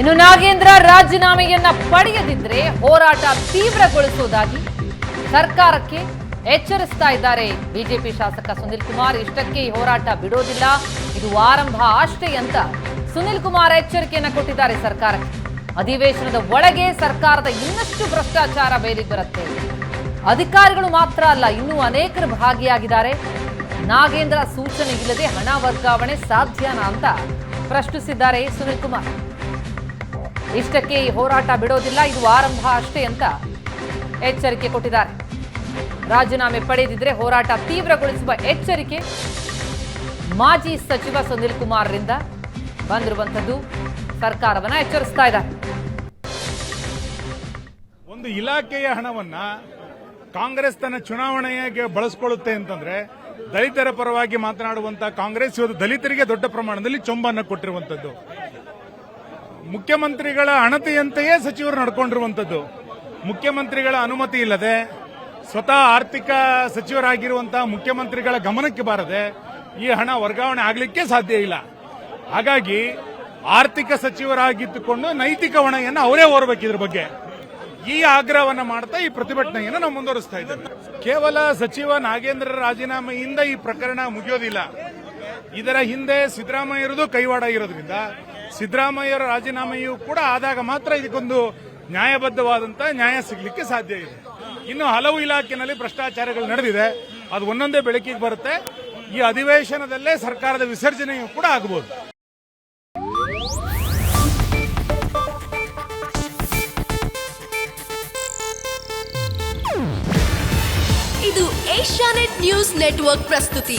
ಇನ್ನು ನಾಗೇಂದ್ರ ರಾಜೀನಾಮೆಯನ್ನ ಪಡೆಯದಿದ್ರೆ ಹೋರಾಟ ತೀವ್ರಗೊಳಿಸುವುದಾಗಿ ಸರ್ಕಾರಕ್ಕೆ ಎಚ್ಚರಿಸ್ತಾ ಇದ್ದಾರೆ ಬಿಜೆಪಿ ಶಾಸಕ ಸುನಿಲ್ ಕುಮಾರ್. ಇಷ್ಟಕ್ಕೆ ಈ ಹೋರಾಟ ಬಿಡೋದಿಲ್ಲ, ಇದು ಆರಂಭ ಅಷ್ಟೇ ಅಂತ ಸುನಿಲ್ ಕುಮಾರ್ ಎಚ್ಚರಿಕೆಯನ್ನ ಕೊಟ್ಟಿದ್ದಾರೆ ಸರ್ಕಾರಕ್ಕೆ. ಅಧಿವೇಶನದ ಒಳಗೆ ಸರ್ಕಾರದ ಇನ್ನಷ್ಟು ಭ್ರಷ್ಟಾಚಾರ ಬೇರೆ ಬರುತ್ತೆ. ಅಧಿಕಾರಿಗಳು ಮಾತ್ರ ಅಲ್ಲ, ಇನ್ನೂ ಅನೇಕರು ಭಾಗಿಯಾಗಿದ್ದಾರೆ. ನಾಗೇಂದ್ರ ಸೂಚನೆ ಇಲ್ಲದೆ ಹಣ ವರ್ಗಾವಣೆ ಸಾಧ್ಯನಾ ಅಂತ ಪ್ರಶ್ನಿಸಿದ್ದಾರೆ ಸುನಿಲ್ ಕುಮಾರ್. ಇಷ್ಟಕ್ಕೆ ಈ ಹೋರಾಟ ಬಿಡೋದಿಲ್ಲ, ಇದು ಆರಂಭ ಅಷ್ಟೇ ಅಂತ ಎಚ್ಚರಿಕೆ ಕೊಟ್ಟಿದ್ದಾರೆ. ರಾಜೀನಾಮೆ ಪಡೆದಿದ್ರೆ ಹೋರಾಟ ತೀವ್ರಗೊಳಿಸುವ ಎಚ್ಚರಿಕೆ ಮಾಜಿ ಸಚಿವ ಸುನಿಲ್ ಕುಮಾರ್ರಿಂದ ಬಂದಿರುವಂಥದ್ದು ಸರ್ಕಾರವನ್ನ ಎಚ್ಚರಿಸ್ತಾ ಇದ್ದಾರೆ. ಒಂದು ಇಲಾಖೆಯ ಹಣವನ್ನ ಕಾಂಗ್ರೆಸ್ ತನ್ನ ಚುನಾವಣೆಗೆ ಬಳಸ್ಕೊಳ್ಳುತ್ತೆ ಅಂತಂದ್ರೆ ದಲಿತರ ಪರವಾಗಿ ಮಾತನಾಡುವಂತ ಕಾಂಗ್ರೆಸ್ ಇವತ್ತು ದಲಿತರಿಗೆ ದೊಡ್ಡ ಪ್ರಮಾಣದಲ್ಲಿ ಚೊಂಬನ್ನ ಕೊಟ್ಟಿರುವಂತದ್ದು ಮುಖ್ಯಮಂತ್ರಿಗಳ ಅಣತೆಯಂತೆಯೇ ಸಚಿವರು ನಡ್ಕೊಂಡಿರುವಂಥದ್ದು. ಮುಖ್ಯಮಂತ್ರಿಗಳ ಅನುಮತಿ ಇಲ್ಲದೆ, ಸ್ವತಃ ಆರ್ಥಿಕ ಸಚಿವರಾಗಿರುವಂತಹ ಮುಖ್ಯಮಂತ್ರಿಗಳ ಗಮನಕ್ಕೆ ಬಾರದೆ ಈ ಹಣ ವರ್ಗಾವಣೆ ಆಗಲಿಕ್ಕೆ ಸಾಧ್ಯ ಇಲ್ಲ. ಹಾಗಾಗಿ ಆರ್ಥಿಕ ಸಚಿವರಾಗಿದ್ದುಕೊಂಡು ನೈತಿಕ ಹೊಣೆಯನ್ನು ಅವರೇ ಓರಬೇಕು ಇದ್ರ ಬಗ್ಗೆ. ಈ ಆಗ್ರಹವನ್ನು ಮಾಡ್ತಾ ಈ ಪ್ರತಿಭಟನೆಯನ್ನು ನಾವು ಮುಂದುವರಿಸ್ತಾ ಇದ್ದೇವೆ. ಕೇವಲ ಸಚಿವ ನಾಗೇಂದ್ರ ರಾಜೀನಾಮೆಯಿಂದ ಈ ಪ್ರಕರಣ ಮುಗಿಯೋದಿಲ್ಲ. ಇದರ ಹಿಂದೆ ಸಿದ್ದರಾಮಯ್ಯರದು ಕೈವಾಡ ಇರೋದ್ರಿಂದ ಸಿದ್ದರಾಮಯ್ಯರ ರಾಜೀನಾಮೆಯೂ ಕೂಡ ಆದಾಗ ಮಾತ್ರ ಇದಕ್ಕೊಂದು ನ್ಯಾಯಬದ್ಧವಾದಂತಹ ನ್ಯಾಯ ಸಿಗಲಿಕ್ಕೆ ಸಾಧ್ಯ ಇದೆ. ಇನ್ನು ಹಲವು ಇಲಾಖೆಯಲ್ಲಿ ಭ್ರಷ್ಟಾಚಾರಗಳು ನಡೆದಿದೆ. ಅದು ಒಂದೊಂದೇ ಬೆಳಕಿಗೆ ಬರುತ್ತೆ. ಈ ಅಧಿವೇಶನದಲ್ಲೇ ಸರ್ಕಾರದ ವಿಸರ್ಜನೆಯೂ ಕೂಡ ಆಗಬಹುದು ಇದು ಏಷ್ಯಾನೆಟ್ ನ್ಯೂಸ್ ನೆಟ್ವರ್ಕ್ ಪ್ರಸ್ತುತಿ.